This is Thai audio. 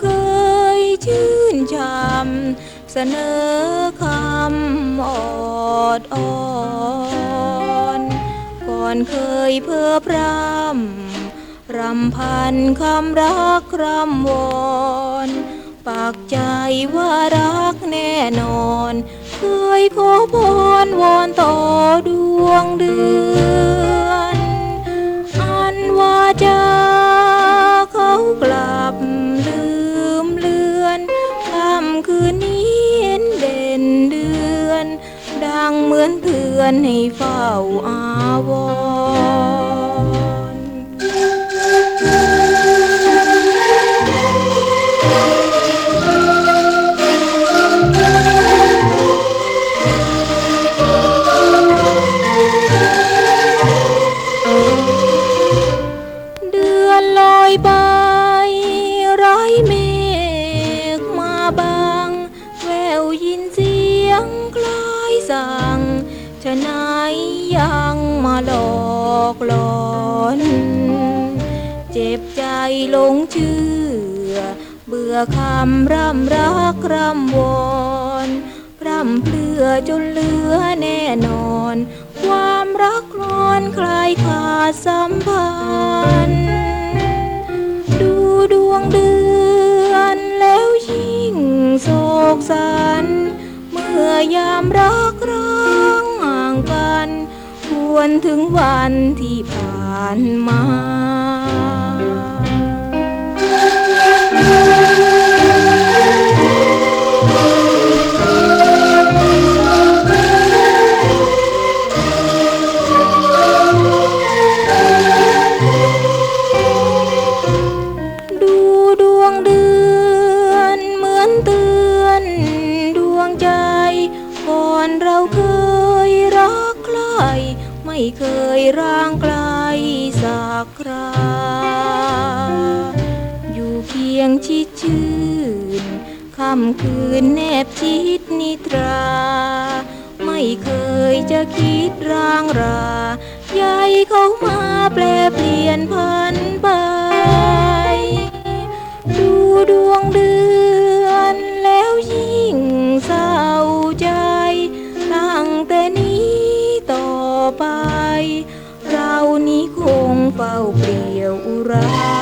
เคยชื่นชมเสนอคำอดอ่อนก่อนเคยเพ้อพรำรำพันคำรักคำวอนปากใจว่ารักแน่นอน เคยขอพรวอนต่อดวงเดือน ค่ำคืนนี้เห็นเด่นเดือน ดังเหมือนเตือนให้เฝ้าอาวรณ์เดือนลอยไป สั่งฉะไหนายยังมาหลอกหลอน เจ็บใจหลงเชื่อ เบื่อคำร่ำรักร่ำวอนร่ำเพลือจนเหลือแน่นอน ความรักร้อนคลายขาดสัมพันธ์ วนถึงวันที่ผ่านมา ไม่เคยร่างไกลสักคราอยู่เคียงชิดชื่นค่ำคืนแนบชิดนิตรา ไม่เคยจะคิดร่างราใยเขามาแปลเปลี่ยนพัน เฝ้าเปลี่ยวอุรา